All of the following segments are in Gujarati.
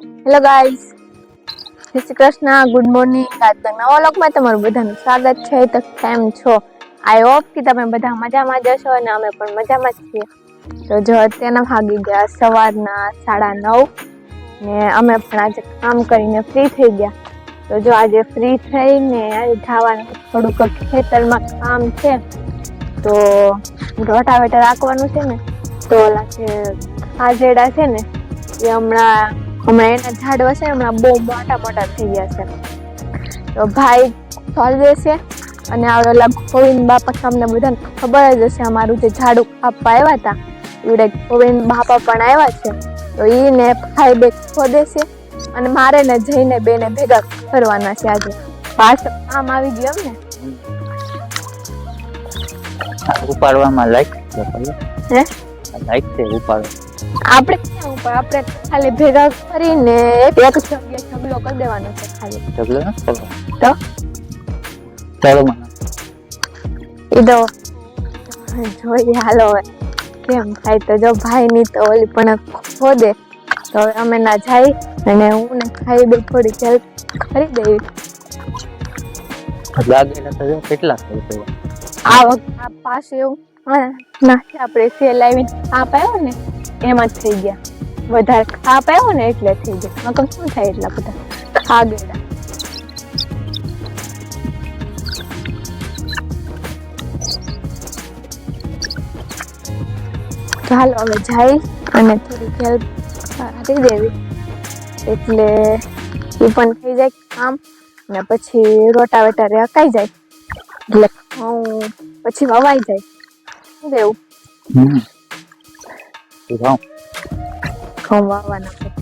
હેલો ગાઈસ જય શ્રી કૃષ્ણ. ગુડ મોર્નિંગ આજના નવા લોકમાં તમારું બધાનું સ્વાગત છે. તો કેમ છો? આઈ હોપ કે તમે બધા મજામાં જ હશો અને અમે પણ મજામાં જ છીએ. તો જો અત્યારના ભાગી ગયા સવારના સાડા નવ ને અમે પણ આજે કામ કરીને ફ્રી થઈ ગયા. તો જો આજે ફ્રી થઈને જવાનું થોડુંક ખેતરમાં કામ છે. તો રોટાવેટર રાખવાનું છે ને. તો ઓલા જે હાજેડા છે ને, એ હમણાં હમણાં એના ઝાડવા છે ને હમણાં બહુ મોટા મોટા થઈ ગયા છે. તો ભાઈ ફળ દેશે અને આ ઓલા ગોવિંદ બાપા તમને બધાને ખબર જ હશે અમારું જે ઝાડુ કાપવા આવ્યા હતા એવડે ગોવિંદ બાપા પણ આવ્યા છે તો એને ભાઈ બે ખોદેશે અને મારે ને જઈને બેને ભેગા કરવાના છે આજે. પાસ આમ આવી ગયો એમ ને ઉપાડવામાં લાઈક છે હે? લાઈક છે ઉપાડો આપણે આપણે ખાલી ભેગા કરીને એક જગ્યાએ ઢગલો કરી દેવાનો છે ખાલી. ઢગલો તો? ચાલો મને. તો જોઈએ હાલો હવે. કેમ થાય તો જો ભાઈ ની તો ઓલી પણ ખોદે તો હવે અમે ના જાય અને હું ને ખાઈ દઉં થોડી હેલ્પ કરી દેવી કેટલા આ વખતે આ પાસે એવું નાખી આપણે સેલ આવીને આપ આવ્યો ને. એમાં જ થઈ ગયા. વધારે કાપ આવ્યો ને એટલે થઈ ગયા. નકર શું થાય એટલા બધા? ખાગેડા ચાલો હવે જાય અને થોડીક હેલ્પ કરી દેવી. એટલે એ પણ થઈ જાય કામ. ને પછી રોટાવેટર અકાઈ જાય. એટલે હું પછી વવાઈ જાય. શું કેવું હમ તો જાઉં ઘઉં વાવવાના પછી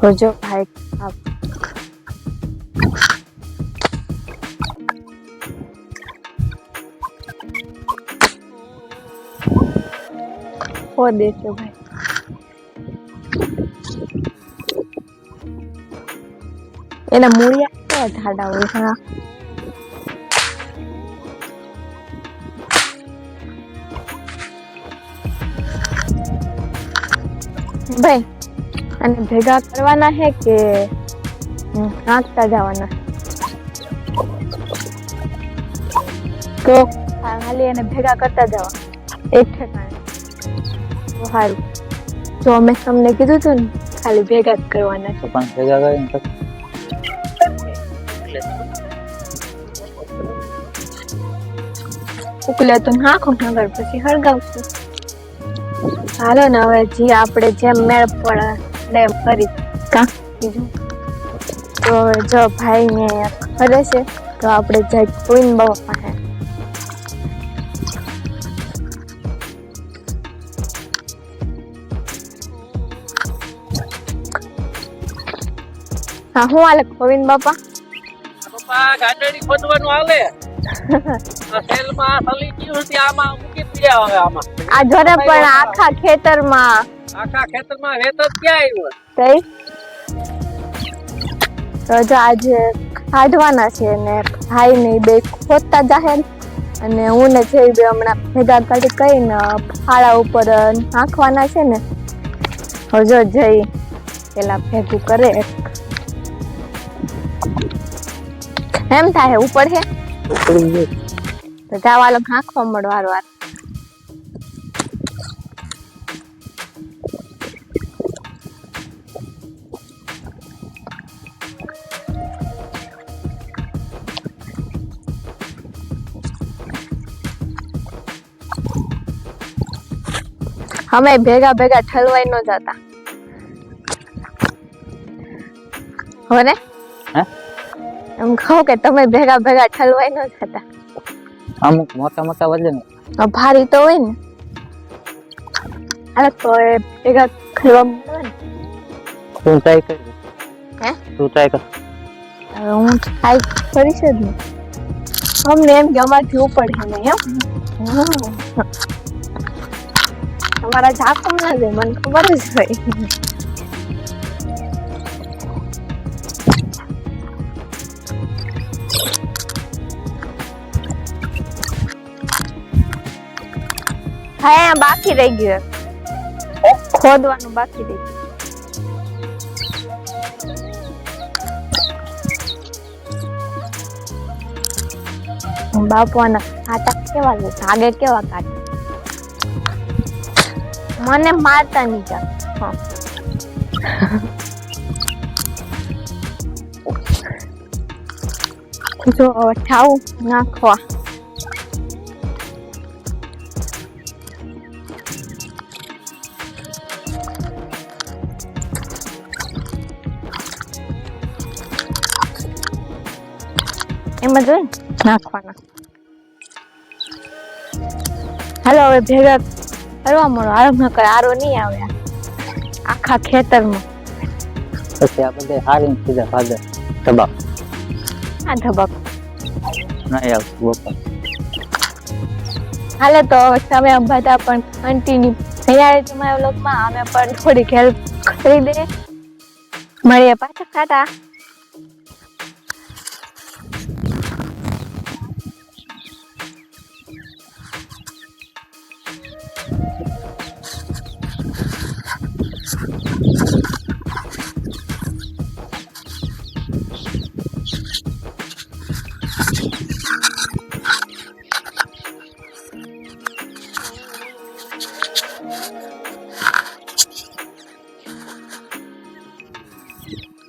તો જો ભાઈ આ ખો દેશે ભાઈ એના મૂળિયા કેવા જાડા હોય હા ભાઈ અને ભેગા કરવાના હે કે નાખતા જવાના? તો ખાલી એને ભેગા કરતા જવા. એક ઠેકાણે. સારું જો અમે તમને કીધું હતું ને ખાલી ભેગા જ કરવાના છે. પણ ભેગા કરીને ઉકલે તો. નાખો નગર પછી હળગાવશું. હાલો ને હવે જે આપણે જેમ મેળ પડે એમ કરી કા? બીજું? તો જો ભાઈ ને ફરે છે તો આપણે જઈ કોઈન બહુ પાસે હા હું આલે ગોવિંદ બાપા? બાપા ગાંડડી ખોદવાનું હાલે આ સેલમાં સલી ગયું છે આમાં દીધા હવે આમાં? આ ઘરે પણ આખા ખેતરમાં. આખા ખેતરમાં વેત જ ક્યાં આવ્યો કઈ? તો જો આજે કાઢવાના છે ને ભાઈ ને બે ખોદતા જાહેર અને હું ને જઈ બે હમણાં ભેગા કાઢી કઈને ફાળા ઉપર નાખવાના છે ને. હજો જઈ પેલા ભેગું કરે. એમ થાય ઉપર છે ઉપડી ગયું. તો જાવાલો નાખવા મળો વાર વાર. અમે ભેગા ભેગા ઠલવાઈ ન જતા. હો ને? હે? એમ કહું કે તમે ભેગા ભેગા ઠલવાઈ ન જતા. અમુક મોટા મોટા વજન. ભારી તો હોય ને. અરે તો એ ભેગા ખલવા ને. તું ટ્રાય કર. હે? તું ટ્રાય કર. હવે હું ટ્રાય કરીશ જ ને. અમને એમ કે અમારથી ઉપર છે નહીં એમ? તમારા જાકમ ના દે મને ખબર જ હોય હા બાકી રહી ગયું. ખોદવાનું બાકી રહી ગયું. બાપુઆના આટા કેવા લાગે કેવા કાઢે? મને મારતા નહીં જા જો ઠાવ નાખવા. એમાં જોઈ નાખવાના. હાલો હવે ભેગા કરવા મળો. આરંભ કરે આરો નહીં આવે. આખા ખેતરમાં. પછી આ બધે હારી સીધા ભાગે દબાવ આ ધબક. નહીં આવતું બપોર હાલે તો હવે તમે પણ કન્ટિન્યુ તૈયારી તમારા વ્લોગમાં. અમે પણ થોડીક હેલ્પ કરી દે મળીએ પાછા ખાતા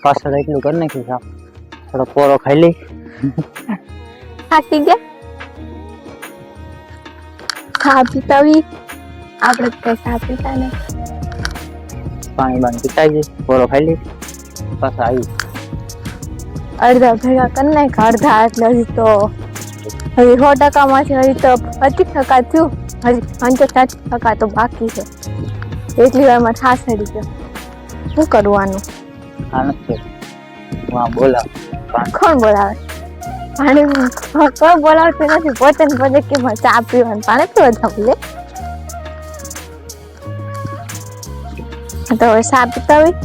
પાછળ એટલું કરી નાખ્યું સાપ થોડો પોરો ખાઈ લઈ. થાકી ગયા? ખા પીતાવી. આપણે કઈ ખા પીતા ને પાણી બાણી પીતાવી જાય પોરો ખાઈ લઈ પાછા આવી અડધા ભેગા કરી નાખ અડધા એટલે હજી તો હજી સો ટકામાંથી હજી તો પચીસ ટકા થયું. હજી પંચોસાઠ ટકા તો બાકી છે. એટલી વારમાં થાસ હડી ગયો શું કરવાનું? આ છે. માં બોલા કોણ બોલાવે? પાણી કોઈ બોલાવતું નથી પોતે પોતે કે ચા પીવાનું. પાણી પીવા લે. તો હવે ચા પીતાવી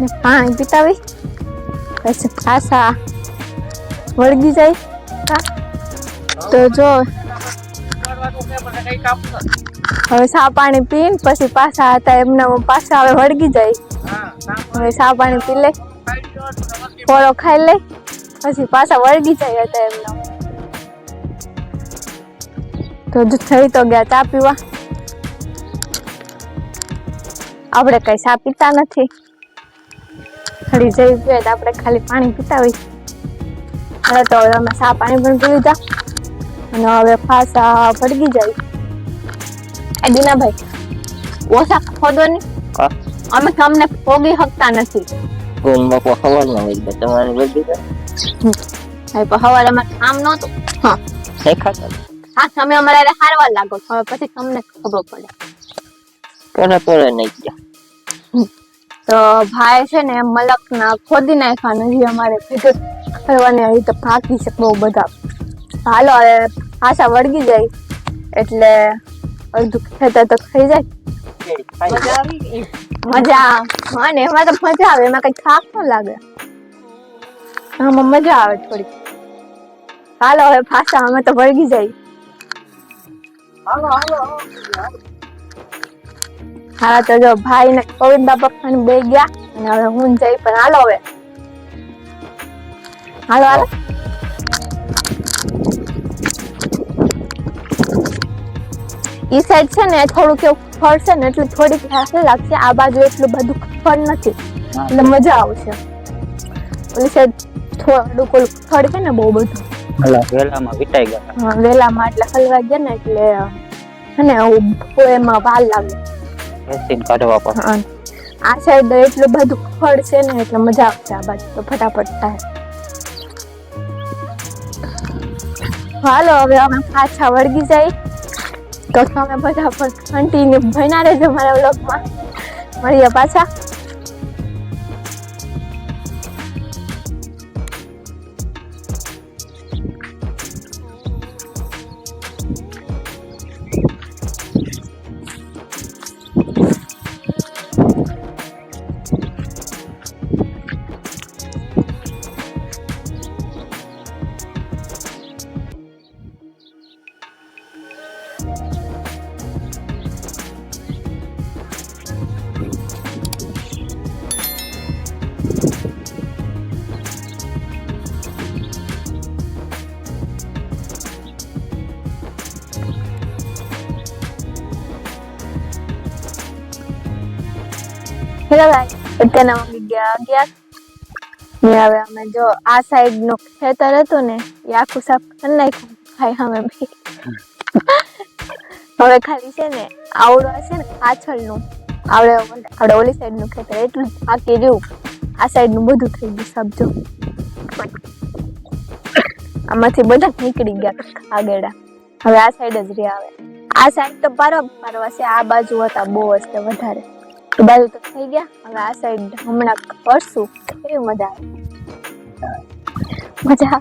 ને પાણી પીતાવી પછી પાછા વળગી જાય. તો જો. હવે સા પાણી પીને પછી પાછા હતા એમના પાછા હવે વળગી જાય. હવે પાણી પી લે, ફોળો ખાઈ લે, પછી પાછા વળગી જાય હતા એમનો. તો થઈ તો ગયા ચા પીવા. આપણે કઈ ચા પીતા નથી. થોડી જઈ પીએ તો આપણે ખાલી પાણી પીતા હોય. હવે તો હવે અમે ચા પાણી પણ પી લીધા. અને હવે પાછા વળગી જાય. એ દીનાભાઈ, ઓછા ખોદો નહીં અમે તમને પોગી હકતા નથી. ઓમ ખબર ન હોય તમારે બધી હા પણ સવારે અમારે કામ નહોતું. હા. દેખાતા હા તમે અમારે હારવા લાગો છો. હવે પછી તમને ખબર પડે. કોને પડે નહીં ગયા? તો ભાઈ છે ને મલક ના ખોદી નાખવાનું નથી અમારે. ભેગું કરવાની આવી તો બાકી છે બહુ બધા. હાલો હવે પાછા વળગી જાય. એટલે અડધું ખેતર તો થઈ જાય. મજા આવી. મજા હા ને એમાં તો મજા આવે. એમાં કઈ થાક ન લાગે. આમાં મજા આવે થોડી હાલો, હવે ફાસા અમે તો વળગી જાય હાલો. હા, તો જો ભાઈ ને કોવિડ બાપા બે ગયા. અને હવે હું જઈ પણ હાલો હવે. હાલો હાલો. ઈ સાઈડ છે ને થોડુંક એવું ફરશે ને એટલે થોડીક હાસે લાગશે આ બાજુ એટલું બધું ફળ નથી. એટલે મજા આવશે. ઓલી સાઈડ થોડુંક ઓલું ફળ છે ને બહુ બધું. વેલામાં વિટાઈ ગયા હા, વેલામાં એટલે હલવા ગયા ને એટલે છે એમાં વાર લાગે. બેસીને કાઢવા પડે. હા. આ સાઈડ એટલું બધું ફળ છે ને એટલે મજા આવશે આ બાજુ તો ફટાફટ થાય. હાલો હવે અમે પાછા વળગી જાય. તો તમે બધા પણ. કન્ટિન્યુ ભણ્યા રહેજો મારા વ્લોગમાં. મળીએ પાછા. ગાઈસ અત્યારના વાગી ગયા અગિયાર ને હવે અમે જો આ સાઈડનું ખેતર હતું ને, એ આખું સાફ કરી નાખ્યું. ભાઈ અમે બી હવે ખાલી છે ને, આવડો છે ને પાછળનું. આવડે આવડે ઓલી સાઈડનું ખેતર એટલું જ બાકી રહ્યું. આ સાઈડનું બધું થઈ ગયું સમજો આમાંથી બધા નીકળી ગયા આગેડા હવે આ સાઈડ જ રહ્યા આવે આ સાઈડ તો બરફ પરવા છે આ બાજુ હતા બહુ હશે વધારે. એ બાજુ તો થઈ ગયા. હવે આ સાઈડ હમણાં કરશું. કેવી મજા આવે. મજા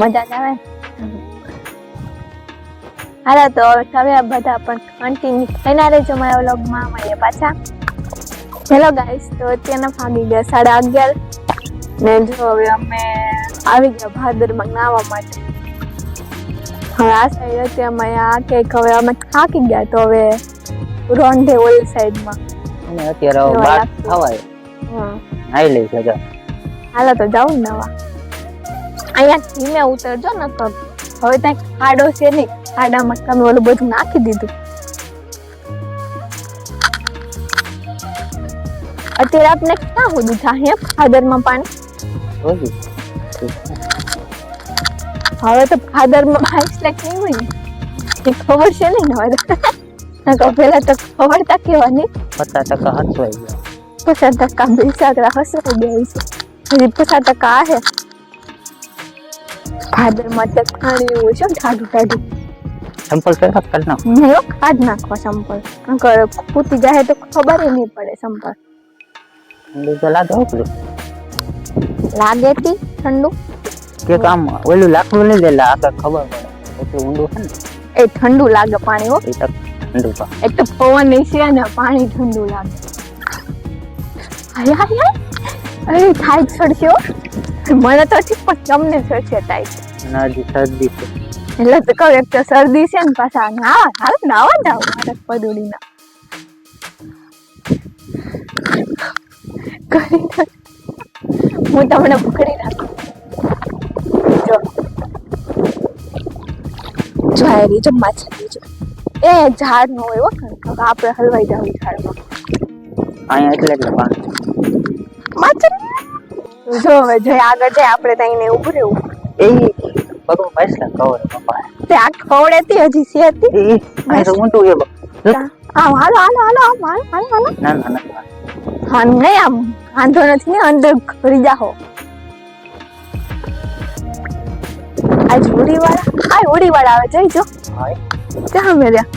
મજા જ આવે. હાલા, તો હવે આ બધા પણ કન્ટિન્યુ થઈને રહેજો મારા વ્લોગમાં મળીએ પાછા. હેલો ગાઈસ તો અત્યારના ફાગી ગયા સાડા અગિયાર. ને જો હવે અમે આવી ગયા ભાદરમાં નાવા માટે. હવે આ સાઈડ અત્યારે અમે આ કેક હવે અમે થાકી ગયા તો હવે રોંઢે ઓલી સાઈડમાં. અને અત્યારે બાર થવાય. હા. નાઈ લઈશ હજાર હાલો તો જાઉં નવા અહીંયા ધીમે ઉતરજો ને તો હવે ત્યાં ખાડો છે ને ખાડામાં તમે ઓલું બધું નાખી દીધું. અત્યારે આપણે ક્યાં સુધી જાણીએ ફાદરમાં પાણી? હવે તો ફાદરમાં પાણી સ્લેક નહીં હોય ને ખબર છે ને હવે. તો. નકર પહેલા તો ખબર તા કેવાની પચાસ ટકા હસવાઈ ગયા. પચાસ ટકા બેસાકરા હસવાઈ ગયા છે. હજી પચાસ ટકા आहे ભાદરમાં અત્યારે પાણી હોય છે ઠાડું ઠાડું સંપલ ચંપલ પહેલા કરી નાખો નહીં કાઢ નાખો સંપલ. નકર પૂતી જાય તો ખબર નહીં પડે સંપલ. ઠંડી તો લાગે પેલું. લાગે તી ઠંડુ? કે કામ ઓલું લાકડું લઈ લેલા આગળ ખબર પડે. ઊંડું છે ને? એ ઠંડુ લાગે પાણી હો. એ તક ઠંડુ એક તો પવન છે ને પાણી ઠંડુ લાગે. હાય હાય અરે થાય છોડશો મને તો ઠીક પણ તમને ચડશે ટાઈટ ના જી શરદી છે. એટલે તો કહું એક તો શરદી છે ને પાછા ના હાલ નાવા જાવ મારા પદુડીના. કરી હું તમને પકડી રાખું જો. જો આ જો માછલી જો. એ ઝાડ નો હોય હો આપણે હલવાઈ જાવ ઝાડમાં. અહીંયા એટલે એટલે પાણી. જો હવે જય આગળ જાય આપણે ત્યાં એને ઉભું રહેવું. એ પગમાં પૈસા કવર પપ્પા તે આ ખવડેતી હજી સેતી એ અહીં તો ઊંટું છે હા હાલો હાલો હાલો હાલો હાલો હાલો. ના ના ના હા નહીં આમ વાંધો નથી ને અંદર ઘરી જાહો આજ ઉડી વાળા હા ઉડી વાળા આવે જઈ જો. હાય ત્યાં મેર્યા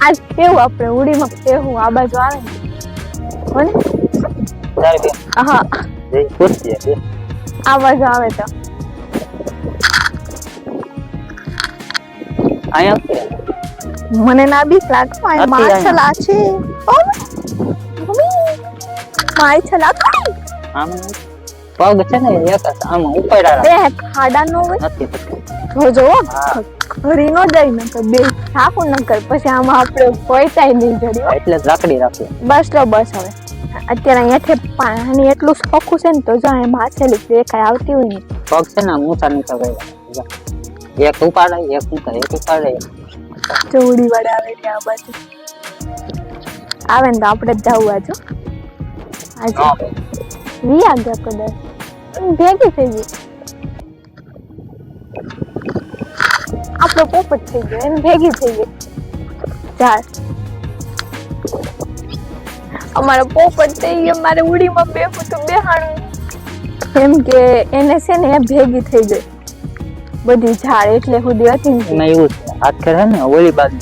આજ કેવું આપણે ઉડીમાં કેવું આ બાજુ આવે કોને હા. આ બાજુ આવે તો. મને ના બી લાગતો મારી આ છે. મમ્મી. માછલા કઈ આમ પગ છે ને એક જ આમ ઉપાડ્યા બે ખાડા નો હોય નથી તો જોજો ઘરી નો જાય ને તો બે ઠાકુર ન કર પછી આમાં આપણે પોઈતાય નહીં જડ્યો એટલે લાકડી રાખી. બસ લો બસ હવે. અત્યારે અહીંયાથી પાણી એટલું સોખું છે ને તો જો અહીં માછેલી દેખાય આવતી હોય ને. પગ છે ને ઊંચા નીચા ગયા એક ઉપાડે એક ઊંચા એક ઉપાડે. ચૌડી વાળે આવે ત્યાં આ બાજુ. આવે ને તો આપણે જ જવું આજો. આજે. વી આગળ કદાચ ભેગી થઈ ગઈ. આપણો પોપટ થઈ ગયો એને ભેગી થઈ ગઈ. ચાલ. અમારો પોપટ થઈ ગયો મારે ઉડીમાં બેહું તો બેહાણું. એમ કે એને છે ને એ ભેગી થઈ ગઈ. બધી ઝાડ એટલે સુધી હતી ને. એવું છે હાથ કરે ને ઓલી બાજુ.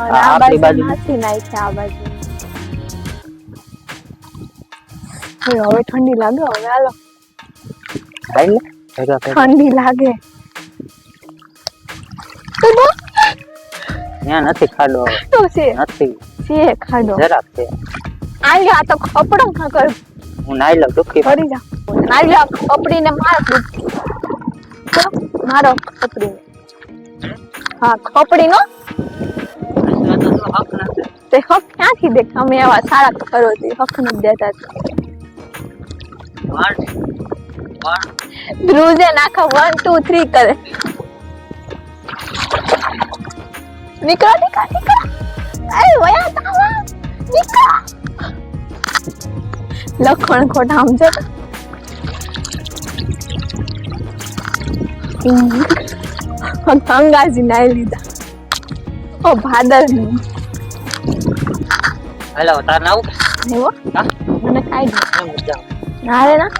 આપણી બાજુ નાખી નાખી આ બાજુ. હવે ઠંડી લાગે હવે હાલો. લે ઠંડી લાગે. ત્યાં નથી ખાડો. તો છે. નથી. છે ખાડો. જરાક છે. આલ્યો આ તો કપડો કર. હું નાઈ લઉં દુખી ફરી જા નાઈ આ કપડીને માર મારો કપડી. હા કપડીનો? તે હક ક્યાંથી દેખ અમે એવા સારા કરો હક નથી દેતા. ધ્રુજે નાખા વન ટુ થ્રી કરે. નીકળો નીકળો નીકળો. એ વયા તાવા નીકળો. લખણ ખોટા સમજો તો ગંગાજી નાઈ લીધા. ઓ ભાદર હેલો તાર ના આવું એવો હા? મને કાઈ એમ જાઓ. ના.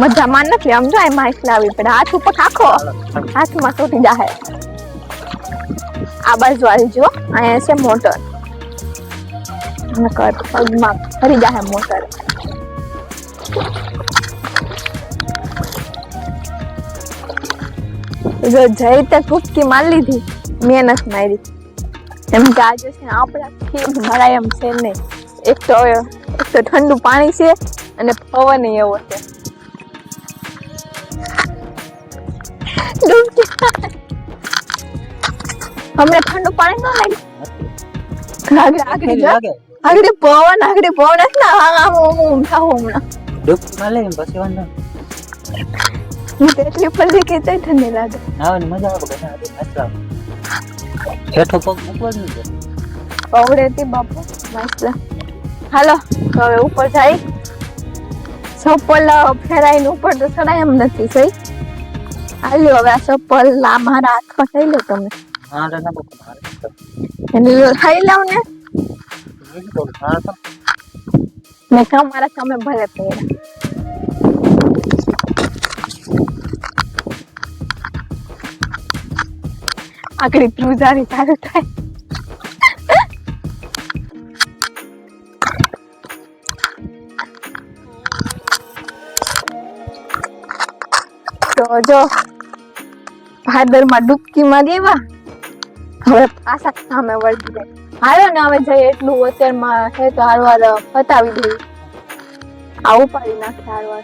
મજામાં નથી સમજો એમાં લાવી પડે. હાથ ઉપર હાલો. હાથમાં તૂટી જાય આ બાજુ આવી જુઓ, અહીંયા છે મોટર. નકર પગમાં ફરી જાય મોટર. જો જઈ તે કુપકી મારી લીધી, મહેનત મારી. એમ કે આજે છે આપણા મરાય એમ છે નહીં એક તો એક તો ઠંડુ પાણી છે અને પવન એવો છે. હમણાં ઠંડુ પાણી ન લાગે. આગળ આગળ આગળ પવન આગળ પવન. જ ના આમ આમ આમ થાવ હમણાં. ડૂબકી માં લઈને પછી વાંધો. હું તો એટલી ફરી કે તે ઠંડી લાગે. નાહવાની મજા આવે બધા આજે નાચવા. હેઠો પગ મૂકવા જ નહીં પવડે હતી બાપુ મસ્ત હાલો હવે ઉપર જાય. ચપ્પલ ફેરાઈને ઉપર તો ચડાય એમ નથી સહી હાલ્યો હવે આ ચપ્પલ આ મારા હાથમાં થઈ લો તમે. ખાઈ લાવ ને. મેં કહું, મારા તો. મેં તમારા સામે ભલે પહેર્યા આગળ ધ્રુજારી ચાલુ થાય. તો જો. ભાદરમાં ડૂબકી મારી આવ્યા. હવે પાછા સામે વળગી જાય. હાલો ને હવે જઈએ એટલું અત્યારમાં છે તો હારવાર પતાવી દઈએ. આ ઉપાડી નાખે હારવાર.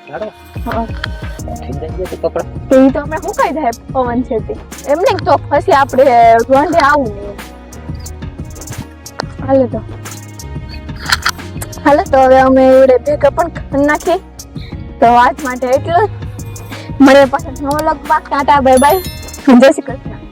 તો એ તો આપણે સુકાઈ જાય પવન છે તે? એમને તો પછી આપણે રોંઢે આવું નહીં. હાલો તો. હાલો તો હવે અમે એવડે ભેગા પણ નાખી નાખીએ. તો આજ માટે એટલું મળીએ પાછા નવો લગભગ ટાટા બાય બાય જય શ્રી કૃષ્ણ.